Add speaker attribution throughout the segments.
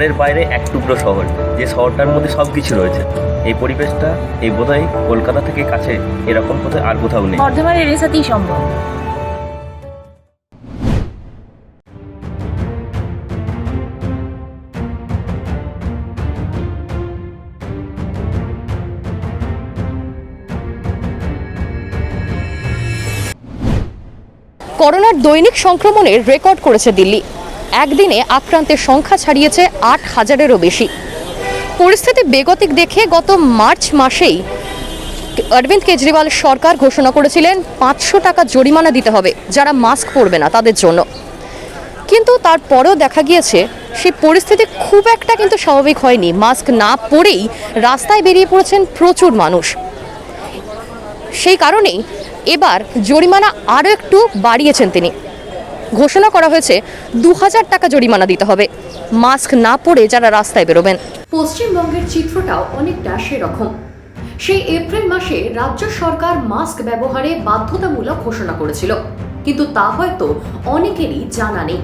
Speaker 1: শহরের বাইরে এক টুকরো শহর যে শহরটার মধ্যে সব কিছু রয়েছে। এই পরিবেশটা এই বোধহয় কলকাতা থেকে কাছে এরকম বোধহয় আর কোথাও নেই।
Speaker 2: বর্ধমানের এরিয়াতেই সম্ভব।
Speaker 3: করোনার দৈনিক সংক্রমণের রেকর্ড করেছে দিল্লি। একদিনে আক্রান্তের সংখ্যা ছাড়িয়েছে আট হাজারেরও বেশি। পরিস্থিতি বেগতিক দেখে গত মার্চ মাসেই অরবিন্দ কেজরিওয়াল সরকার ঘোষণা করেছিলেন, পাঁচশো টাকা জরিমানা দিতে হবে, যারা মাস্ক পরবে না তাদের জন্য। কিন্তু তারপরেও দেখা গিয়েছে সেই পরিস্থিতি খুব একটা কিন্তু স্বাভাবিক হয়নি। মাস্ক না পরেই রাস্তায় বেরিয়ে পড়েছেন প্রচুর মানুষ। সেই কারণেই এবার জরিমানা আরও একটু বাড়িয়েছেন তিনি। ঘোষণা করা হয়েছে দু হাজার টাকা জরিমানা দিতে হবে। মাস্ক না পরে যারা রাস্তায় বেরোবেন।
Speaker 4: পশ্চিমবঙ্গের চিত্রটাও অনেকটা সেরকম। সেই এপ্রিল মাসে রাজ্য সরকার মাস্ক ব্যবহারে বাধ্যতামূলক ঘোষণা করেছিল। কিন্তু তা হয়তো অনেকেরই জানা নেই।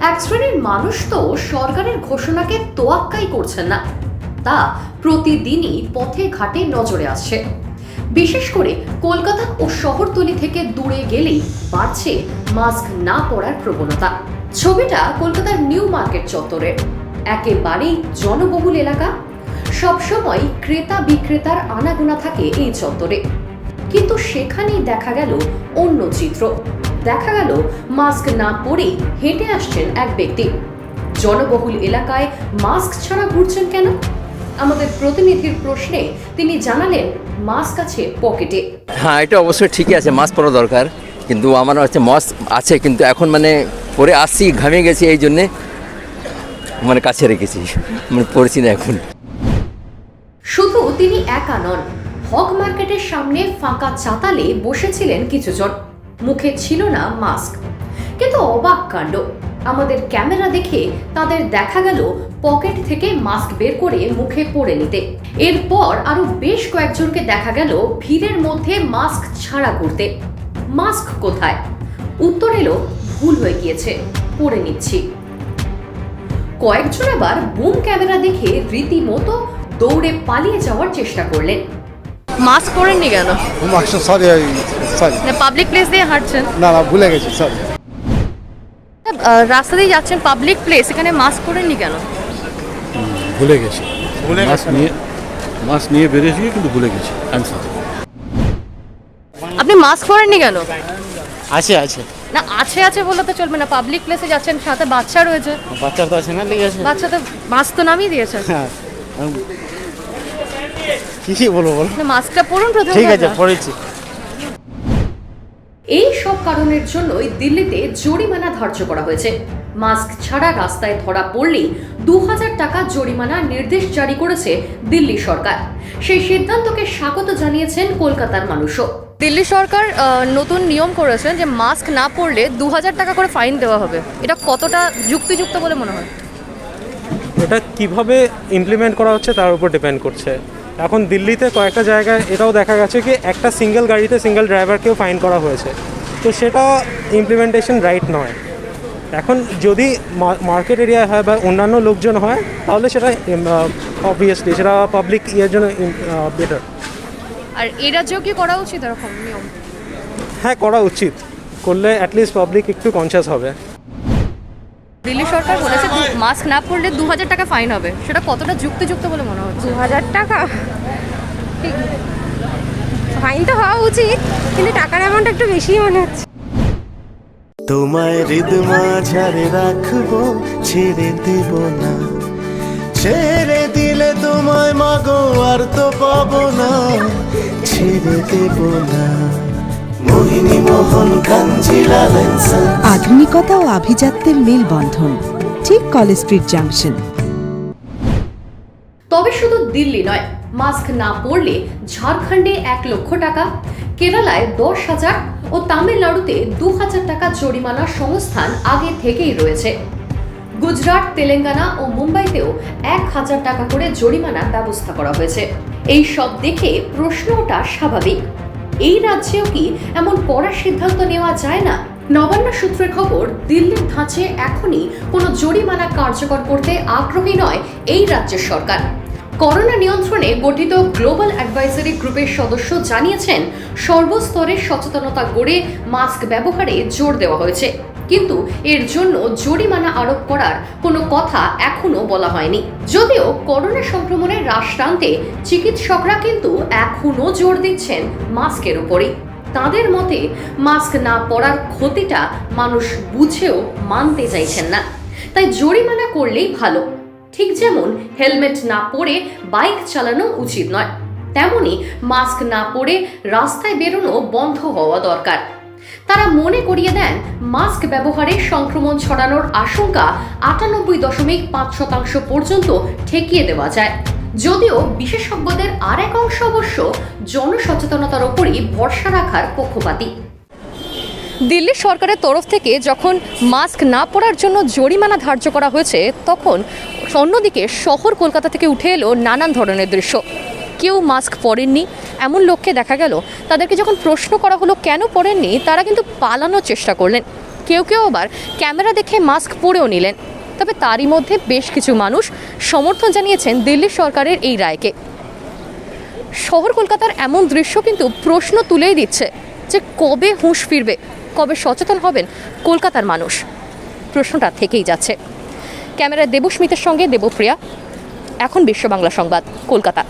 Speaker 4: এক শ্রেণির মানুষ তো সরকারের ঘোষণাকে তোয়াক্কাই করছেন না। তা প্রতিদিনই পথে ঘাটে নজরে আসছে। বিশেষ করে কলকাতা ও শহরতলি থেকে দূরে গেলেই বাড়ছে মাস্ক না পরার প্রবণতা। ছবিটা কলকাতার নিউ মার্কেট চত্বরের একেবারেই জনবহুল এলাকা। সবসময় ক্রেতা বিক্রেতার আনাগোনা থাকে এই চত্বরে। কিন্তু সেখানেই দেখা গেল অন্য চিত্র। দেখা গেল মাস্ক না পরেই হেঁটে আসছেন এক ব্যক্তি। জনবহুল এলাকায় মাস্ক ছাড়া ঘুরছেন কেন? আমাদের প্রতিনিধির প্রশ্নে তিনি জানালেন মাস্ক আছে পকেটে?
Speaker 5: হ্যাঁ এটা অবশ্যই ঠিকই আছে মাস্ক পরা দরকার। কিন্তু আমার হচ্ছে মাস্ক আছে কিন্তু এখন মানে পরে আসছি ঘামে গেছি এই জন্যে মানে কাছে রেখেছি। মানে পড়ছি না এখন।
Speaker 4: শুধু তিনি একা নন হক মার্কেটের সামনে ফাঁকা চাতালে বসেছিলেন কিছুজন। মুখে ছিল না মাস্ক কিন্তু অবাক কাণ্ড। আমাদের ক্যামেরা দেখে তাদের দেখা গেল পকেট থেকে মাস্ক বের করে মুখে পরে নিতে। এরপর আরও বেশ কয়েকজনকে দেখা গেল ভিড়ের মধ্যে মাস্ক ছাড়া করতে। মাস্ক কোথায়? উত্তর এলো ভুল হয়ে গিয়েছে পরে নিচ্ছি। কয়েকজন আবার বুম ক্যামেরা দেখে রীতিমতো দৌড়ে পালিয়ে যাওয়ার চেষ্টা করলেন।
Speaker 3: মাস্ক পরেননি কেন?
Speaker 6: Master sorry sorry.
Speaker 3: Public place দিয়ে হাঁটছেন?
Speaker 6: না না ভুলে গেছি সরি।
Speaker 3: রাস্তা দিয়ে যাচ্ছেন পাবলিক প্লেস এখানে মাস্ক পরেননি কেন?
Speaker 6: ভুলে গেছি। ভুলে মাস্ক নিয়ে মাস্ক নিয়ে বেরিয়েছি কিন্তু ভুলে গেছি। অ্যান্সার
Speaker 3: আপনি মাস্ক পরেননি কেন?
Speaker 7: আছে আছে।
Speaker 3: না আছে আছে বলে তো চলবে না। পাবলিক প্লেসে যাচ্ছেন সাথে বাচ্চা রয়েছে।
Speaker 7: বাচ্চার তো আছে না লেগে আছে
Speaker 3: বাচ্চা তো মাস্ক তো নামিয়ে দিয়েছে।
Speaker 7: হ্যাঁ কি কি বলব বলো?
Speaker 3: মাস্কটা পরুন প্রথমে।
Speaker 7: ঠিক আছে পড়েছি
Speaker 4: এই সব কারণের জন্যই দিল্লিতে জরিমানা ধার্য করা হয়েছে। মাস্ক ছাড়া রাস্তায় ধরা পড়লেই দু হাজার টাকা জরিমানা নির্দেশ জারি করেছে দিল্লি সরকার। সেই সিদ্ধান্তকে স্বাগত জানিয়েছেন কলকাতার মানুষও।
Speaker 3: দিল্লি সরকার নতুন নিয়ম করেছেন যে মাস্ক না পরলে দু হাজার টাকা করে ফাইন দেওয়া হবে। এটা কতটা যুক্তিযুক্ত বলে মনে হয়?
Speaker 8: এটা কীভাবে ইমপ্লিমেন্ট করা হচ্ছে তার উপর ডিপেন্ড করছে। এখন দিল্লিতে কয়েকটা জায়গায় এটাও দেখা গেছে কি একটা সিঙ্গেল গাড়িতে সিঙ্গেল ড্রাইভারকেও ফাইন করা হয়েছে। তো সেটা ইমপ্লিমেন্টেশন রাইট নয়। এখন যদি মার্কেট এরিয়ায় হয় বা অন্যান্য লোকজন হয় তাহলে সেটা অবভিয়াসলি সেটা পাবলিক ইয়ের জন্য বেটার
Speaker 3: আর এই রাজ্যেও কি করা উচিত এরকম নিয়ম?
Speaker 8: হ্যাঁ করা উচিত। করলে অ্যাটলিস্ট পাবলিক একটু কনসিয়াস হবে।
Speaker 3: দিল্লি সরকার বলেছে মাস্ক না পরলে দু হাজার টাকা ফাইন হবে। সেটা কতটা যুক্তিযুক্ত বলে মনে হচ্ছে?
Speaker 9: দু হাজার টাকা ফাইন তো হওয়া উচিত কিন্তু টাকার অ্যামাউন্ট একটু বেশি মনে হচ্ছে।
Speaker 10: তোমায় হৃদ মাঝারে রাখব ছেড়ে দেব না। ছেড়ে দিলে তোমায় মাগো আর তো পাবো না। ছেড়ে দেব না। মোহিনী
Speaker 11: আধুনিকতা ও আভিজাত্যের মেলবন্ধন ঠিক কলেজ স্ট্রিট জাংশন।
Speaker 4: তবে শুধু দিল্লি নয় মাস্ক না পরলে ঝাড়খণ্ডে এক লক্ষ টাকা, কেরালায় দশ হাজার ও তামিলনাড়ুতে দু হাজার টাকা জরিমানার সংস্থান আগে থেকেই রয়েছে। গুজরাট, তেলেঙ্গানা ও মুম্বাইতেও এক হাজার টাকা করে জরিমানার ব্যবস্থা করা হয়েছে। এই সব দেখে প্রশ্ন ওঠা স্বাভাবিক। এই রাজ্যেও কি এমন কড়া সিদ্ধান্ত নেওয়া যায় না? নবান্ন সূত্রের খবর, দিল্লির ধাঁচে এখনই কোনো জরিমানা কার্যকর করতে আগ্রহী নয় এই রাজ্যের সরকার। করোনা নিয়ন্ত্রণে গঠিত গ্লোবাল অ্যাডভাইজারি গ্রুপের সদস্য জানিয়েছেন, সর্বস্তরে সচেতনতা গড়ে মাস্ক ব্যবহারে জোর দেওয়া হয়েছে। কিন্তু এর জন্য জরিমানা আরোপ করার কোনো কথা এখনও বলা হয়নি। যদিও করোনা সংক্রমণের হ্রাস টানতে চিকিৎসকরা কিন্তু এখনও জোর দিচ্ছেন মাস্কের উপরেই তাদের মতে, মাস্ক না পরার ক্ষতিটা মানুষ বুঝেও মানতে চাইছেন না। তাই জরিমানা করলেই ভালো। ঠিক যেমন হেলমেট না পরে বাইক চালানো উচিত নয়, তেমনি মাস্ক না পরে রাস্তায় বেরোনো বন্ধ হওয়া দরকার। তারা মনে করিয়ে দেন, মাস্ক ব্যবহারে সংক্রমণ ছড়ানোর আশঙ্কা আটানব্বই দশমিক পাঁচ শতাংশ পর্যন্ত ঠেকিয়ে দেওয়া যায়। যদিও বিশেষজ্ঞদের আর এক অংশ অবশ্য জনসচেতনতার ওপরই ভরসা রাখার পক্ষপাতী।
Speaker 3: দিল্লি সরকারের তরফ থেকে যখন মাস্ক না পরার জন্য জরিমানা ধার্য করা হয়েছে, তখন অন্যদিকে শহর কলকাতা থেকে উঠে এলো নানান ধরনের দৃশ্য। কেউ মাস্ক পরেননি, এমন লোককে দেখা গেল। তাদেরকে যখন প্রশ্ন করা হলো কেন পরেননি, তারা কিন্তু পালানোর চেষ্টা করলেন। কেউ কেউ আবার ক্যামেরা দেখে মাস্ক পরেও নিলেন। তবে তারই মধ্যে বেশ কিছু মানুষ সমর্থন জানিয়েছেন দিল্লি সরকারের এই রায়কে। শহর কলকাতার এমন দৃশ্য কিন্তু প্রশ্ন তুলেই দিচ্ছে যে কবে হুঁশ ফিরবে। কবে সচেতন হবেন কলকাতার মানুষ? প্রশ্নটা থেকেই যাচ্ছে। ক্যামেরায় দেবস্মিতের সঙ্গে দেবপ্রিয়া। এখন বিশ্ব বাংলা সংবাদ, কলকাতা।